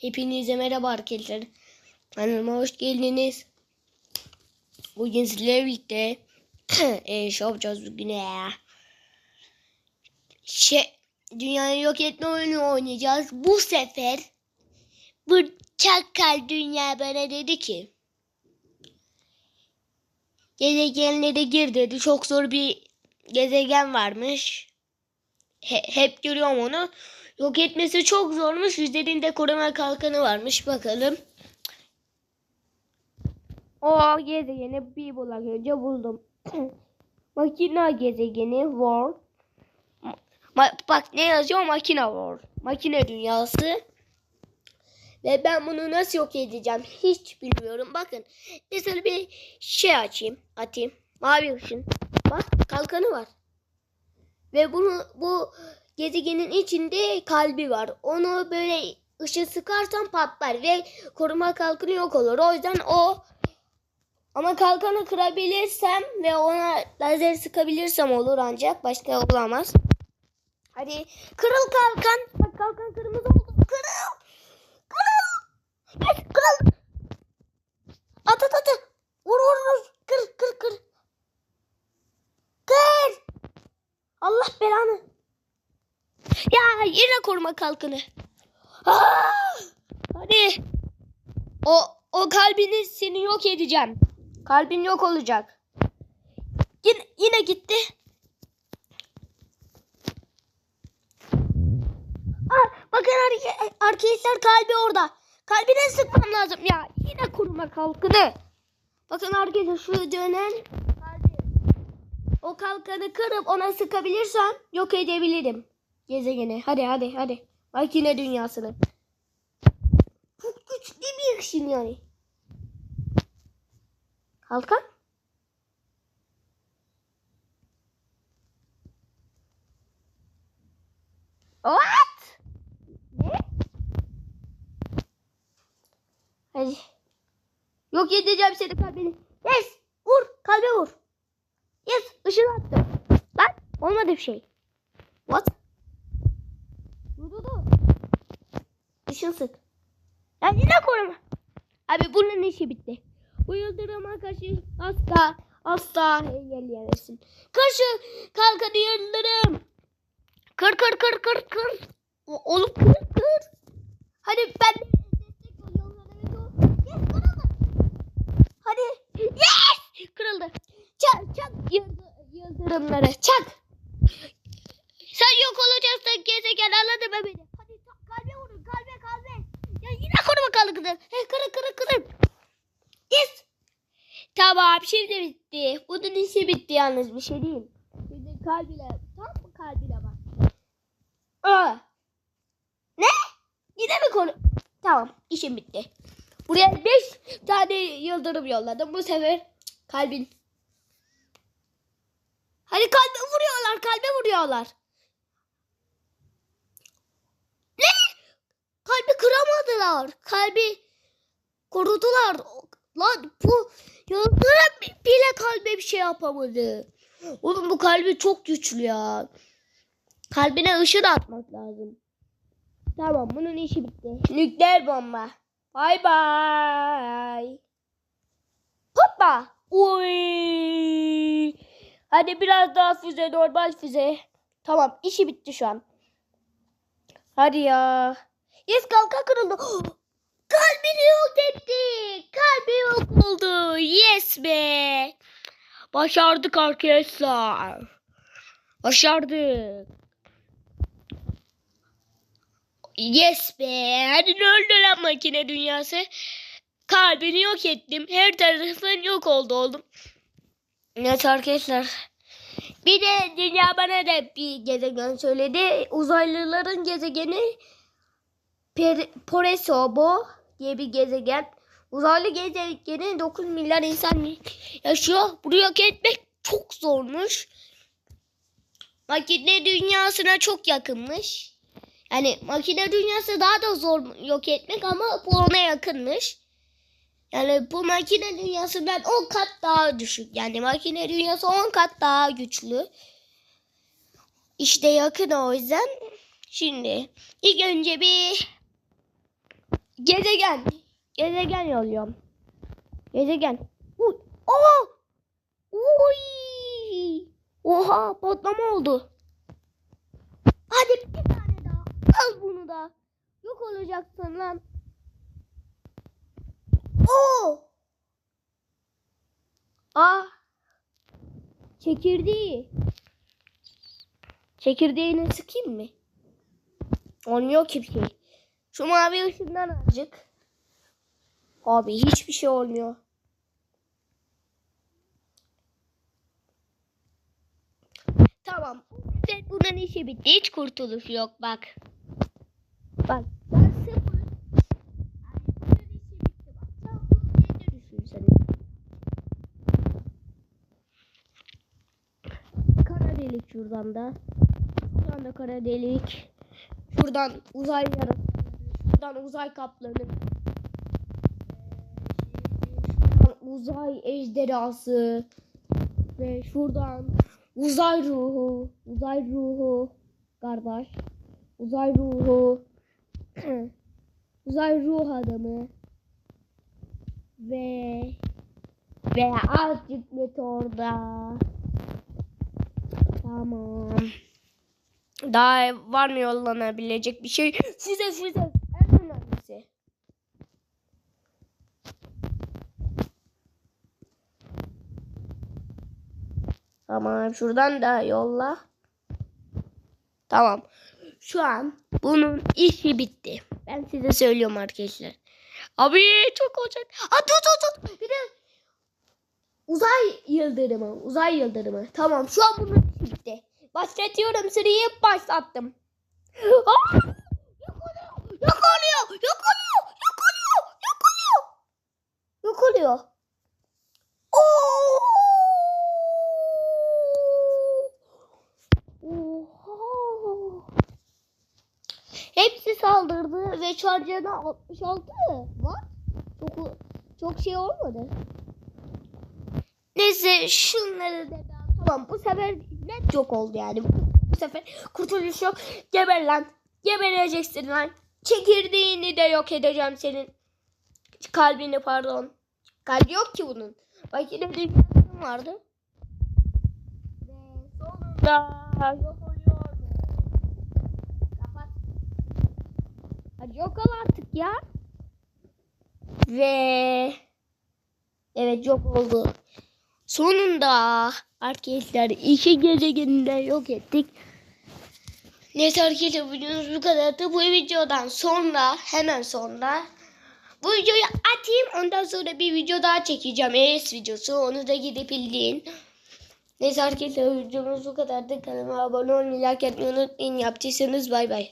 Hepinize merhaba arkadaşlar. Kanalıma hoş geldiniz. Bugün sizlerle birlikte e, yapacağız bugün ya. Şey, dünyayı yok etme oyunu oynayacağız. Bu sefer bu çakal dünya bana dedi ki gezegenlere gir dedi. Çok zor bir gezegen varmış. He- hep görüyorum onu. Yok etmesi çok zormuş. Üzerinde koruma kalkanı varmış. Bakalım. O gezegeni bir bulak önce buldum. Makina gezegeni World. Ma- bak ne yazıyor? Makina World. Makine dünyası. Ve ben bunu nasıl yok edeceğim hiç bilmiyorum. Bakın mesela bir şey açayım. Atayım. Mavi ışın. Bak kalkanı var. Ve bunu bu gezegenin içinde kalbi var. Onu böyle ışığı sıkarsan patlar ve koruma kalkanı yok olur. O yüzden o ama kalkanı kırabilirsem ve ona lazer sıkabilirsem olur ancak başka olamaz. Hadi kırıl kalkan. Bak kalkan kırmızı oldu. Kırıl. Kırıl. Yes, kırıl. At at at. Vur vur vur. Kır kır kır. Kır. Allah belanı. Koruma kalkanı. Aa! Hadi. O o kalbini seni yok edeceğim. Kalbin yok olacak. Yine, yine gitti. Aa, bakın arke- arkadaşlar kalbi orada. Kalbine sıkmam lazım. Ya yine koruma kalkanı. Bakın arkadaşlar şu dönen kalbi. O kalkanı kırıp ona sıkabilirsem yok edebilirim gezegeni. Hadi hadi hadi. Makine dünyasını. Çok güçlü bir ışın yani. Kalkan. What? Ne? Hadi. Yok edeceğim seni kalbini. Yes. Vur. Kalbe vur. Yes. Işın attım. Lan olmadı bir şey. What? Işın sık. Ya yine koruma. Abi bunun işi bitti. Bu yıldırıma karşı asla asla engelleyemezsin. Karşı kalkanı yıldırım. Kır kır kır kır kır. O- Oğlum kır kır. Hadi ben. Yes kırıldı. Hadi. Yes. Kırıldı. Çak çak yıldı- yıldırımları çak. Sen yok olacaksın gezegen anladın mı beni? Hadi ta- kalbe vurun kalbe kalbe. Koruma kalkıdır. He kırın kırın kırın. Yes. Tamam şimdi bitti. Bunun işi bitti yalnız bir şey değil. Şimdi kalbine tam mı kalbine bak. Aa. Ne? Yine mi konu? Tamam işim bitti. Buraya 5 tane yıldırım yolladım. Bu sefer kalbin. Hadi kalbe vuruyorlar kalbe vuruyorlar. Ne? Kalbi kıramadılar. Kalbi korudular. Lan bu yıldırım bile kalbe bir şey yapamadı. Oğlum bu kalbi çok güçlü ya. Kalbine ışın atmak lazım. Tamam bunun işi bitti. Nükleer bomba. Bay bay. Hoppa. Uy. Hadi biraz daha füze normal füze. Tamam işi bitti şu an. Hadi ya. Yes kalkan kırıldı. Kalbini yok etti. Kalbi yok oldu. Yes be. Başardık arkadaşlar. Başardık. Yes be. Hadi ne oldu lan makine dünyası? Kalbini yok ettim. Her tarafın yok oldu oğlum. Evet arkadaşlar. Bir de dünya bana da bir gezegen söyledi. Uzaylıların gezegeni Poresobo diye bir gezegen. Uzaylı gezegenin 9 milyar insan yaşıyor. Burayı yok etmek çok zormuş. Makine dünyasına çok yakınmış. Yani makine dünyası daha da zor yok etmek ama bu ona yakınmış. Yani bu makine dünyasından 10 kat daha düşük. Yani makine dünyası 10 kat daha güçlü. İşte yakın o yüzden. Şimdi ilk önce bir Gezegen. Gezegen yolluyorum. Gezegen. Uy. Aa! Uy. Oha patlama oldu. Hadi bir tane daha. Al bunu da. Yok olacaksın lan. Oo. Aa. Çekirdeği. Çekirdeğini sıkayım mı? Olmuyor ki bir şey. Şu mavi ışından azıcık. Abi hiçbir şey olmuyor. Tamam. Evet, bunun işi bitti. Hiç kurtuluş yok bak. Bak. Ben delik şuradan da. Şuradan da kara delik. Şuradan uzay yarası. Şuradan uzay kaplanı. Şuradan uzay ejderhası. Ve şuradan uzay ruhu. Uzay ruhu. Kardeş. Uzay ruhu. uzay ruh adamı. Ve ve azıcık meteorda. Tamam. Daha var mı yollanabilecek bir şey? Füze füze. Tamam şuradan da yolla. Tamam. Şu an bunun işi bitti. Ben size söylüyorum arkadaşlar. Abi çok olacak. Aa, dur dur dur. Bir de uzay yıldırımı. Uzay yıldırımı. Tamam şu an bunun işi bitti. Başlatıyorum sırayı başlattım. Aa! Yok oluyor. Yok oluyor. Yok oluyor. Yok oluyor. Yok oluyor. Yok oluyor. Oo! Hepsi saldırdı ve şarjına 66 var. Çok çok şey olmadı. Neyse şunları da tamam bu sefer net yok oldu yani. Bu sefer kurtuluş yok. Geber lan. Gebereceksin lan. Çekirdeğini de yok edeceğim senin. Kalbini pardon. Kalbi yok ki bunun. Bak yine bir vardı. Ve sonunda yok oluyor. Kapat. Hadi yok ol artık ya. Ve evet yok oldu. Sonunda arkadaşlar iki gezegeninde yok ettik. Neyse arkadaşlar videomuz bu kadardı. Bu videodan sonra hemen sonra bu videoyu atayım. Ondan sonra bir video daha çekeceğim. ES videosu. Onu da gidip izleyin. Neyse arkadaşlar videomuz bu kadardı. Kanalıma abone olmayı, like etmeyi unutmayın. Yaptıysanız bay bay.